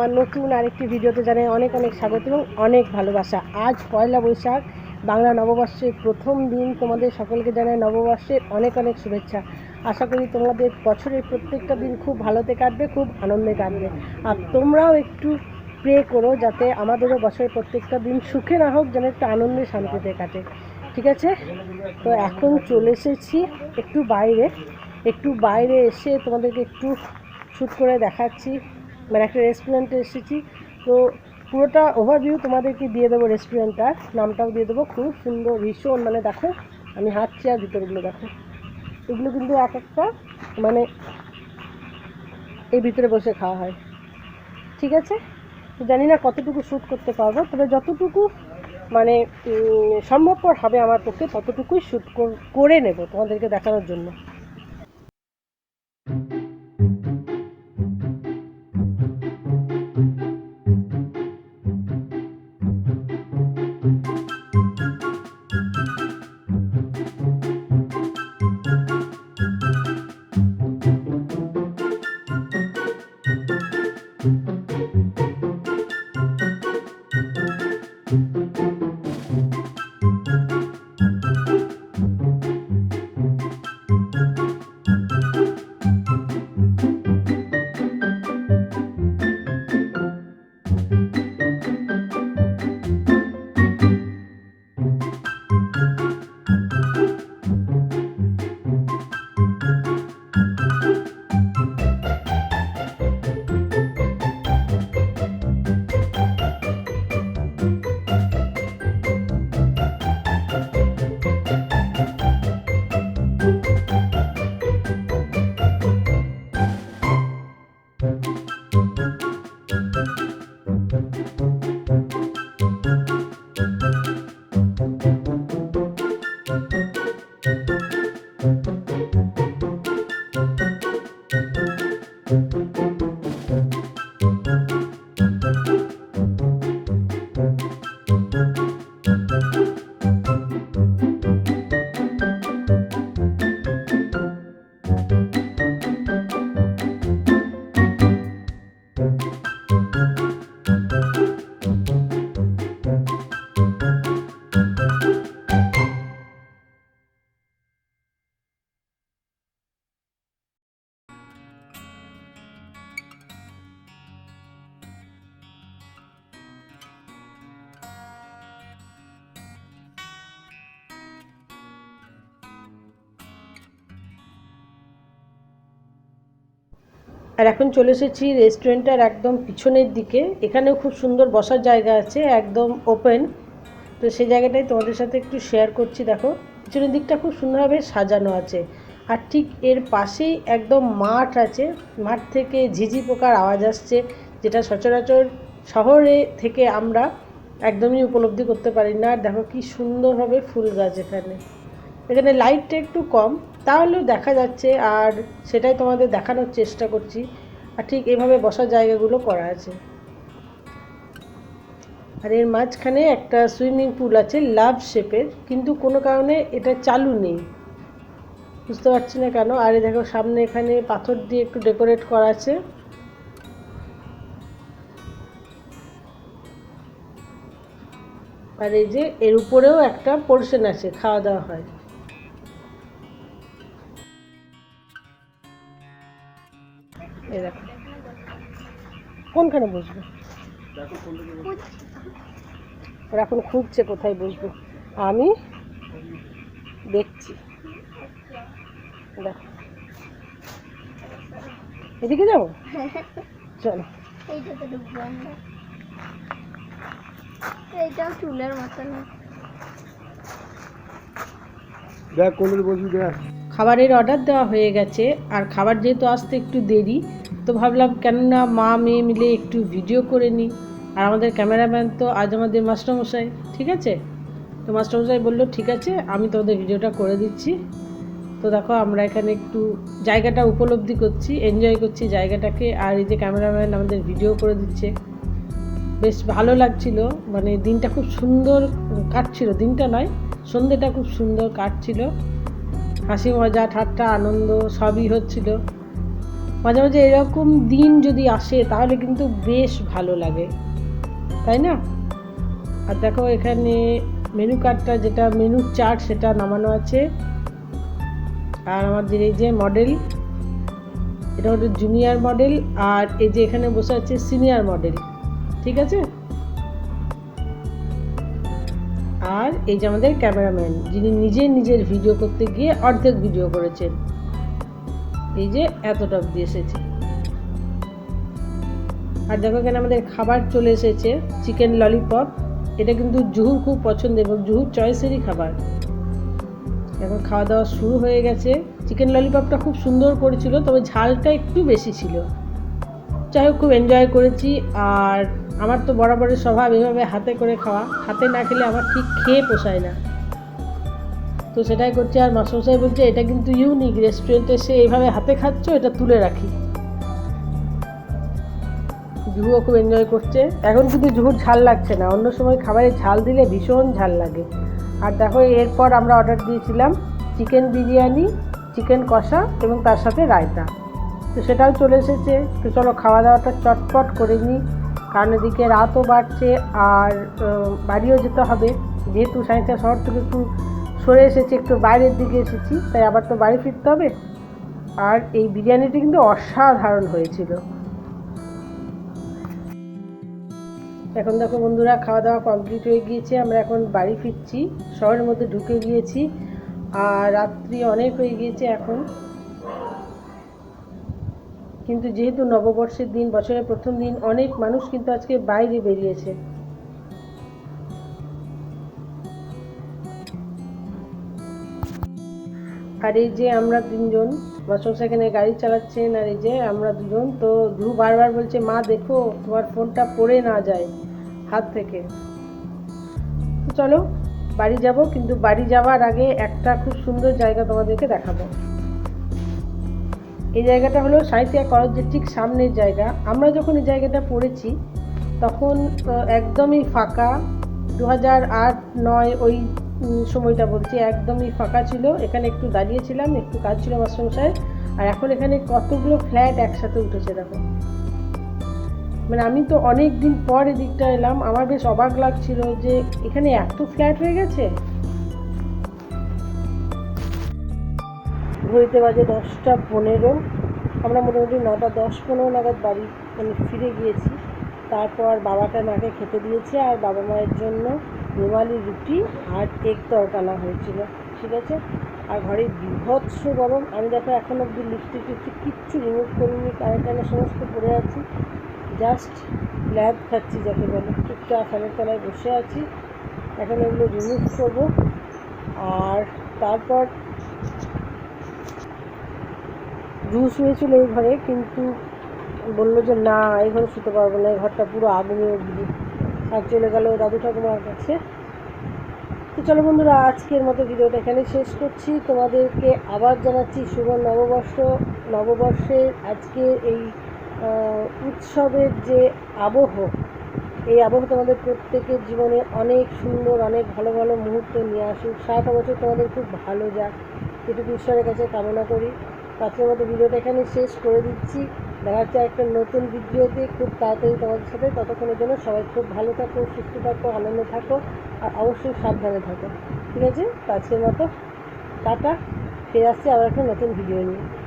আমার নতুন আরেকটি ভিডিওতে জানাই অনেক অনেক স্বাগত এবং অনেক ভালোবাসা। আজ পয়লা বৈশাখ, বাংলা নববর্ষের প্রথম দিন। তোমাদের সকলকে জানাই নববর্ষের অনেক অনেক শুভেচ্ছা। আশা করি তোমাদের বছরের প্রত্যেকটা দিন খুব ভালোতে কাটবে, খুব আনন্দে কাটবে। আর তোমরাও একটু প্রে করো যাতে আমাদেরও বছরের প্রত্যেকটা দিন সুখে না হোক, যেন একটু আনন্দে শান্তিতে কাটে। ঠিক আছে? তো এখন চলে এসেছি একটু বাইরে। একটু বাইরে এসে তোমাদেরকে একটু শ্যুট করে দেখাচ্ছি। মানে একটা রেস্টুরেন্টে এসেছি। তো পুরোটা ওভারভিউ তোমাদেরকে দিয়ে দেবো রেস্টুরেন্টটার নামটাও দিয়ে দেবো। খুব সুন্দর, ভীষণ মানে দেখো, আমি হাঁটছি আর ভিতরগুলো দেখো। এগুলো কিন্তু এক একটা মানে এই ভিতরে বসে খাওয়া হয়। ঠিক আছে? জানি না কতটুকু শ্যুট করতে পারব, তবে যতটুকু মানে সম্ভবপর হবে আমার পক্ষে, ততটুকুই শ্যুট করে নেব তোমাদেরকে দেখানোর জন্য। আর এখন চলে এসেছি রেস্টুরেন্টটার একদম পিছনের দিকে। এখানেও খুব সুন্দর বসার জায়গা আছে, একদম ওপেন তো সেই জায়গাটাই তোমাদের সাথে একটু শেয়ার করছি, দেখো। পিছনের দিকটা খুব সুন্দরভাবে সাজানো আছে। আর ঠিক এর পাশেই একদম মাঠ আছে। মাঠ থেকে ঝিঝি পোকার আওয়াজ আসছে, যেটা সচরাচর শহরে থেকে আমরা একদমই উপলব্ধি করতে পারি না। আর দেখো কি সুন্দরভাবে ফুল গাছ এখানে। এখানে লাইটটা একটু কম তাহলেও দেখা যাচ্ছে আর সেটাই তোমাদের দেখানোর চেষ্টা করছি। আর ঠিক এভাবে বসার জায়গাগুলো করা আছে। আর এর মাঝখানে একটা সুইমিং পুল আছে লাভ শেপের, কিন্তু কোনো কারণে এটা চালু নেই। বুঝতে পারছি না কেন? আর দেখো সামনে এখানে পাথর দিয়ে একটু ডেকোরেট করা আছে। আর এই যে এর উপরেও একটা পোর্শন আছে, খাওয়া দাওয়া হয়। কোনখানে বসবে? ওরা এখন খুঁজছে কোথায় বসবো। আমি দেখছি। দেখো। এদিকে যাব চলো। এইটাও চুলের মতন। দেখ কোন বসবি দেখ। খাবারের অর্ডার দেওয়া হয়ে গেছে। আর খাবার যেহেতু আসতে একটু দেরি তো ভাবলাম কেননা মা, মেয়ে মিলে একটু ভিডিও করে নিই আর আমাদের ক্যামেরাম্যান তো আজ আমাদের মাস্টারমশাই, ঠিক আছে? তো মাস্টারমশাই বলল, ঠিক আছে, আমি তোমাদের ভিডিওটা করে দিচ্ছি। তো দেখো আমরা এখানে একটু জায়গাটা উপলব্ধি করছি এনজয় করছি জায়গাটাকে। আর এই যে ক্যামেরাম্যান আমাদের ভিডিও করে দিচ্ছে। বেশ ভালো লাগছিল মানে দিনটা খুব সুন্দর কাটছিল। দিনটা নয়, সন্ধ্যেটা খুব সুন্দর কাটছিল। হাসি মজা, ঠাট্টা, আনন্দ সবই হচ্ছিল। মাঝে মাঝে এরকম দিন যদি আসে, তাহলে কিন্তু বেশ ভালো লাগে। তাই না? আর দেখো এখানে মেনু কার্ডটা যেটা মেনু চার্ট সেটা নামানো আছে। আর আমাদের এই যে মডেল এটা হচ্ছে জুনিয়র মডেল আর এই যে এখানে বসে আছে সিনিয়র মডেল ঠিক আছে? আর এই যে আমাদের ক্যামেরাম্যান যিনি নিজে নিজের ভিডিও করতে গিয়ে অর্ধেক ভিডিও করেছেন। এই যে এতটা অব্দি এসেছে। আর দেখো এখানে আমাদের খাবার চলে এসেছে চিকেন ললিপপ এটা কিন্তু জুহুর খুব পছন্দ এবং জুহুর চয়েসেরই খাবার। এখন খাওয়া দাওয়া শুরু হয়ে গেছে। চিকেন ললিপপটা খুব সুন্দর করেছিল, তবে ঝালটা একটু বেশি ছিল। যাই হোক, খুব এনজয় করেছি। আর আমার তো বরাবরের স্বভাব এভাবে হাতে করে খাওয়া। হাতে না খেলে আমার ঠিক খেয়ে পোষায় না। তো সেটাই করছি। আর মাসমশাই বলছে, এটা কিন্তু ইউনিক রেস্টুরেন্টে সে এইভাবে হাতে খাচ্ছ, এটা তুলে রাখি। জুহুও খুব এনজয় করছে। এখন কিন্তু জুহুর ঝাল লাগছে না। অন্য সময় খাবারে ঝাল দিলে ভীষণ ঝাল লাগে। আর দেখো, এরপর আমরা অর্ডার দিয়েছিলাম চিকেন বিরিয়ানি চিকেন কষা এবং তার সাথে রায়তা। তো সেটাও চলে এসেছে। তো চলো খাওয়া দাওয়াটা চটপট করে নিই। কারণ এদিকে রাতও বাড়ছে আর বাড়িও যেতে হবে। যেহেতু সাঁইথিয়া শহর থেকে একটু সরে এসেছি, একটু বাইরের দিকে এসেছি, তাই আবার তো বাড়ি ফিরতে হবে। আর এই বিরিয়ানিটি কিন্তু অসাধারণ হয়েছিল। এখন দেখো বন্ধুরা খাওয়া দাওয়া কমপ্লিট হয়ে গিয়েছে, আমরা এখন বাড়ি ফিরছি, শহরের মধ্যে ঢুকে গিয়েছি, আর রাত্রি অনেক হয়ে গিয়েছে এখন। কিন্তু যেহেতু নববর্ষের দিন, বছরের প্রথম দিন, অনেক মানুষ কিন্তু আজকে বাইরে বেরিয়েছে। আর এই যে আমরা তিনজন বছর সেখানে গাড়ি চালাচ্ছেন আর এই যে আমরা দুজন, তো ধ্রুব বারবার বলছে, মা, দেখো, তোমার ফোনটা পড়ে না যায় হাত থেকে। তো চলো, বাড়ি যাব, কিন্তু বাড়ি যাওয়ার আগে একটা খুব সুন্দর জায়গা তোমাদেরকে দেখাবো। এই জায়গাটা হলো সাহিত্যিয়া কলেজের ঠিক সামনের জায়গা। আমরা যখন এই জায়গাটা পড়েছি, তখন একদমই ফাঁকা। দু হাজার আট, নয়, ওই সময়টা বলছি, একদমই ফাঁকা ছিল। এখানে একটু দাঁড়িয়েছিলাম, একটু কাজ ছিল মাস্টারমশাই আর এখন এখানে কতগুলো ফ্ল্যাট একসাথে উঠেছে দেখো। মানে আমি তো অনেক দিন পর এদিকটা এলাম, আমার বেশ অবাক লাগছিল যে এখানে এত ফ্ল্যাট হয়ে গেছে। ঘড়িতে বাজে দশটা পনেরো, আমরা মোটামুটি নটা দশ পনেরো নাগাদ বাড়ি মানে ফিরে গিয়েছি। তারপর বাবাটা নাকে খেতে দিয়েছে আর বাবা মায়ের জন্য রুমালি রুটি আর এগ তরকানা হয়েছিল, ঠিক আছে? আর ঘরে বিভৎস গরম, আমি দেখো এখন অব্দি লিপস্টিক টিপস্টিক কিচ্ছু রিমুভ করিনি কানে টানে সমস্ত পরে আছি। জাস্ট ল্যাব খাচ্ছি যাকে বলে চুপচাপ ফ্যানের তলায় বসে আছি। এখন এগুলো রিমুভ করব। আর তারপর জুস হয়েছিল এই ঘরে, কিন্তু বলল যে না, এই ঘরে শুতে পারব না, এই ঘরটা পুরো আগুনে আর চলে গেল দাদু ঠাকুমার কাছে। তো চলো বন্ধুরা, আজকের মতো ভিডিওটা এখানে শেষ করছি। তোমাদেরকে আবার জানাচ্ছি শুভ নববর্ষ, নববর্ষের আজকে এই উৎসবের যে আবহ, এই আবহ তোমাদের প্রত্যেকের জীবনে অনেক সুন্দর, অনেক ভালো ভালো মুহূর্ত নিয়ে আসুক। সারাটা বছর তোমাদের খুব ভালো যাক। এটুকু ঈশ্বরের কাছে কামনা করি। আজকের মতো ভিডিওটা এখানে শেষ করে দিচ্ছি। দেখা হচ্ছে একটা নতুন ভিডিওতে খুব তাড়াতাড়ি তোমাদের সাথে। ততক্ষণের জন্য সবাই খুব ভালো থাকো, সুস্থ থাকো, আনন্দে থাকো, আর অবশ্যই সাবধানে থাকো। ঠিক আছে? আজকের মতো টাটা। ফিরে আসছি আবার একটা নতুন ভিডিও নিয়ে।